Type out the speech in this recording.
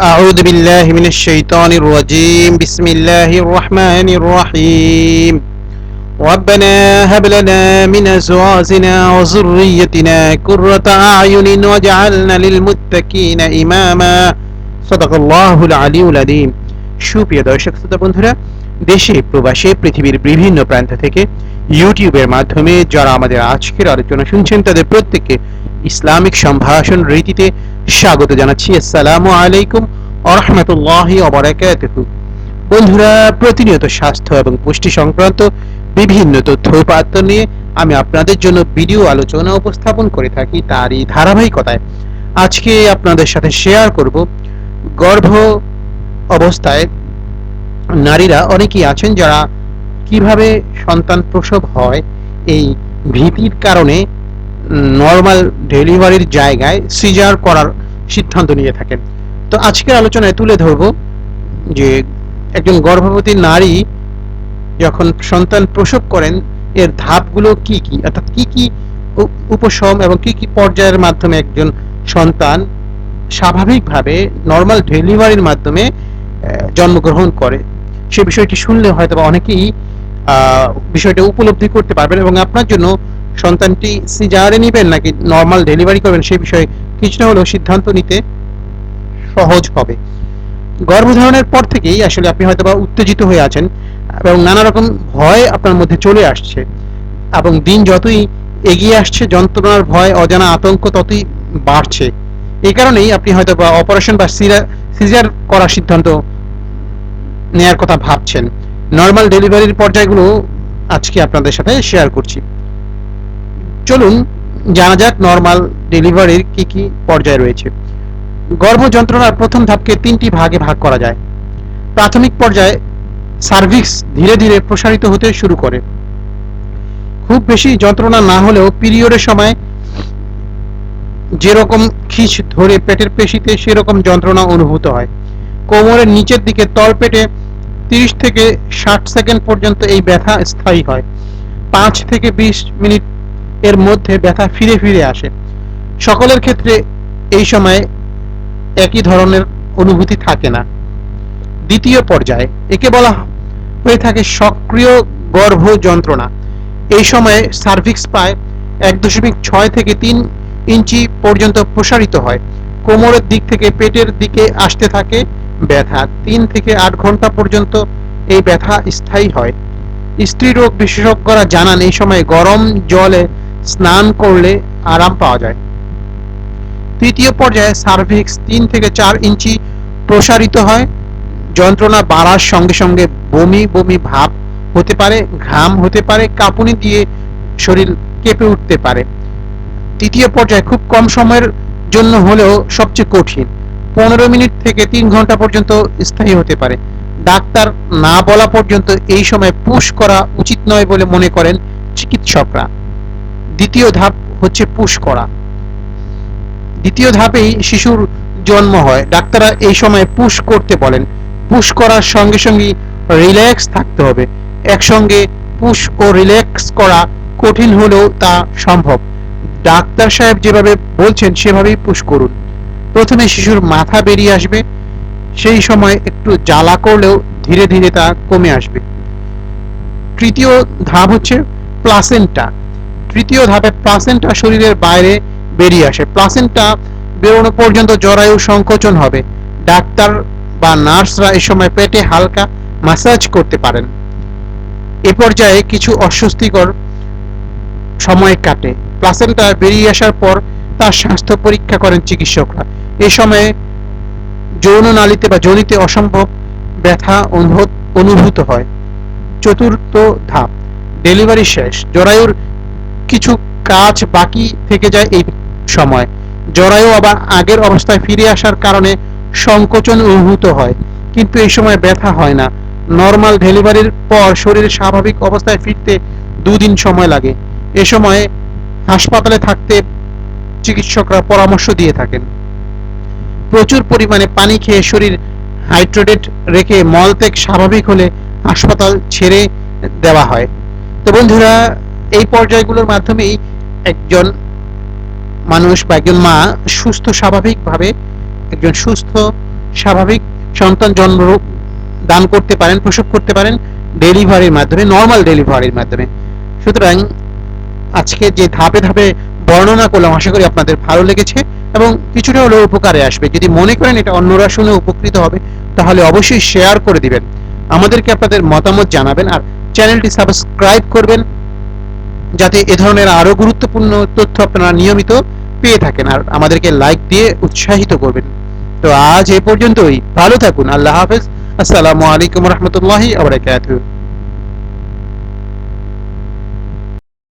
أعوذ بالله من الشيطان الرجيم بسم الله الرحمن الرحيم ربنا هب لنا من أزواجنا وذريتنا قرة أعين واجعلنا للمتقين إماما صدق الله العلي العظيم সুপ্রিয় দর্শক শ্রোতা বন্ধুরা দেশে প্রবাসে পৃথিবীর বিভিন্ন প্রান্ত থেকে ইউটিউবের মাধ্যমে যারা আমাদের আজকের আলোচনা শুনছেন তাদের প্রত্যেককে ইসলামিক সম্ভাষণ রীতিতে স্বাগত জানাচ্ছি। আসসালামু আলাইকুম আরহামতুল্লাহ অবরাকাতুহু বন্ধুরা, প্রতিনিয়ত স্বাস্থ্য এবং পুষ্টি সংক্রান্ত বিভিন্ন তথ্য উপাত্ত নিয়ে আমি আপনাদের জন্য ভিডিও আলোচনা উপস্থাপন করে থাকি তারই ধারাবাহিকতায়। আজকে আপনাদের সাথে শেয়ার করব গর্ভ অবস্থায় নারীরা অনেকেই আছেন যারা কীভাবে সন্তান প্রসব হয়, এই ভীতির কারণে নর্মাল ডেলিভারির জায়গায় সিজার করার সিদ্ধান্ত নিয়ে থাকেন। তো আজকের আলোচনায় তুলে ধরব যে একজন গর্ভবতী নারী যখন সন্তান প্রসব করেন, এর ধাপগুলো কি কি? অর্থাৎ কি কি উপশম এবং কি কি পর্যায়ের মাধ্যমে একজন সন্তান স্বাভাবিকভাবে নর্মাল ডেলিভারির মাধ্যমে জন্মগ্রহণ করে? সে বিষয়টি শুনলে হয়তো অনেকেই বিষয়টা উপলব্ধি করতে পারবেন এবং আপনার জন্য সন্তানটি সিজারে নেবেন নাকি নর্মাল ডেলিভারি করবেন সেই বিষয়ে কিছুটা হলেও সিদ্ধান্ত নিতে সহজ হবে। গর্ভধারণের পর থেকেই আসলে আপনি হয়তো বা উত্তেজিত হয়ে আছেন এবং নানা রকম ভয় আপনার মধ্যে চলে আসছে এবং দিন যতই এগিয়ে আসছে, যন্ত্রণার ভয়, অজানা আতঙ্ক ততই বাড়ছে। এই কারণেই আপনি হয়তো বা অপারেশন বা সিজার করার সিদ্ধান্ত নেয়ার কথা ভাবছেন। নর্মাল ডেলিভারির পর্যায়গুলো আজকে আপনাদের সাথে শেয়ার করছি। চলুন জানা যাক নর্মাল ডেলিভারির কি কি পর্যায় রয়েছে। গর্ভ যন্ত্রণার প্রথম ধাপকে তিনটি ভাগে ভাগ করা যায়। প্রাথমিক পর্যায়ে সার্ভিক্স ধীরে ধীরে প্রসারিত হতে শুরু করে। খুব বেশি যন্ত্রণা না হলেও পিরিয়ডের সময় যেরকম খিচ ধরে পেটের পেশিতে সেরকম যন্ত্রণা অনুভূত হয়। কোমরের নিচের দিকে তলপেটে তিরিশ থেকে ষাট সেকেন্ড পর্যন্ত এই ব্যথা স্থায়ী হয়। পাঁচ থেকে বিশ মিনিট এর মধ্যে ব্যথা ফিরে ফিরে আসে। সকলের ক্ষেত্রে এই সময় একই ধরনের অনুভূতি থাকে না। দ্বিতীয় পর্যায়ে একে বলা হয়ে থাকে সক্রিয় গর্ভ যন্ত্রণা। এই সময়ে সার্ভিক্স প্রায় এক দশমিক ছয় থেকে তিন ইঞ্চি পর্যন্ত প্রসারিত হয়। কোমরের দিক থেকে পেটের দিকে আসতে থাকে ব্যথা। তিন থেকে আট ঘণ্টা পর্যন্ত এই ব্যথা স্থায়ী হয়। স্ত্রীরোগ বিশেষজ্ঞরা জানান, এই সময় গরম জলে স্নান করলে আরাম পাওয়া যায়। তৃতীয় পর্যায়ে সার্ভিক্স তিন থেকে চার ইঞ্চি প্রসারিত হয়। যন্ত্রণা বাড়ার সঙ্গে সঙ্গে বমি বমি ভাব হতে পারে, ঘাম হতে পারে, কাঁপুনি দিয়ে শরীর কেঁপে উঠতে পারে। তৃতীয় পর্যায়ে খুব কম সময়ের জন্য হলেও সবচেয়ে কঠিন, পনেরো মিনিট থেকে তিন ঘণ্টা পর্যন্ত স্থায়ী হতে পারে। ডাক্তার না বলা পর্যন্ত এই সময় পুশ করা উচিত নয় বলে মনে করেন চিকিৎসকরা। দ্বিতীয় ধাপ হচ্ছে পুশ করা। দ্বিতীয় ধাপেই শিশুর জন্ম হয়। ডাক্তাররা এই সময় পুশ করতে বলেন। পুশ করার সঙ্গে সঙ্গে রিল্যাক্স থাকতে হবে। একসঙ্গে পুশ ও রিল্যাক্স করা কঠিন হলেও তা সম্ভব। ডাক্তার সাহেব যেভাবে বলছেন, সেভাবেই পুশ করুন। প্রথমে শিশুর মাথা বেরিয়ে আসবে। সেই সময় একটু জ্বালা করলেও ধীরে ধীরে তা কমে আসবে। তৃতীয় ধাপ হচ্ছে প্লাসেন্টা। তৃতীয় ধাপে প্লাসেন্টা শরীরের বাইরে বেরিয়ে আসে। প্লাসেন্টা বেরোনো পর্যন্ত জরায়ু সংকোচন হবে। ডাক্তার বা নার্সরা এ সময় পেটে হালকা ম্যাসাজ করতে পারেন। এ পর্যায়ে কিছু অস্বস্তিকর সময় কাটে। প্লাসেন্টা বেরিয়ে আসার পর তার স্বাস্থ্য পরীক্ষা করেন চিকিৎসকরা। এ সময়ে যৌন নালীতে বা যোনিতে অসম্ভব ব্যথা অনুভূত হয়। চতুর্থ ধাপ, ডেলিভারি শেষ। জরায়ুর কিছু কাজ বাকি থেকে যায় এই সময়। জরায়ু আবার আগের অবস্থায় ফিরে আসার কারণে সংকোচন অনুভূত হয়, কিন্তু এই সময় ব্যথা হয় না। নর্মাল ডেলিভারির পর শরীর স্বাভাবিক অবস্থায় ফিরতে দুদিন সময় লাগে। এ সময় হাসপাতালে থাকতে চিকিৎসকরা পরামর্শ দিয়ে থাকেন। প্রচুর পরিমাণে পানি খেয়ে শরীর হাইড্রেটেড রেখে মলত্যাগ স্বাভাবিক হলে হাসপাতাল ছেড়ে দেওয়া হয়। তো বন্ধুরা এই পর্যায়গুলোর মাধ্যমেই একজন মানুষ বা একজন মা সুস্থ স্বাভাবিকভাবে একজন সুস্থ স্বাভাবিক সন্তান জন্ম দান করতে পারেন, প্রসব করতে পারেন ডেলিভারির মাধ্যমে, নর্মাল ডেলিভারির মাধ্যমে। সুতরাং আজকে যে ধাপে ধাপে বর্ণনা করলাম, আশা করি আপনাদের ভালো লেগেছে এবং কিছুটা হলেও উপকারে আসবে। যদি মনে করেন এটা অন্যরা শুনে উপকৃত হবে, তাহলে অবশ্যই শেয়ার করে দিবেন। আমাদেরকে আপনাদের মতামত জানাবেন আর চ্যানেলটি সাবস্ক্রাইব করবেন। যাতে এ ধরনের আরও গুরুত্বপূর্ণ তথ্য আপনারা নিয়মিত পেয়ে থাকেন আর আমাদেরকে লাইক দিয়ে উৎসাহিত করবেন। তো আজ এ পর্যন্তই। ভালো থাকুন। আল্লাহ হাফেজ। আসসালামু আলাইকুম রহমতুল্লাহি আবরাকাতুহু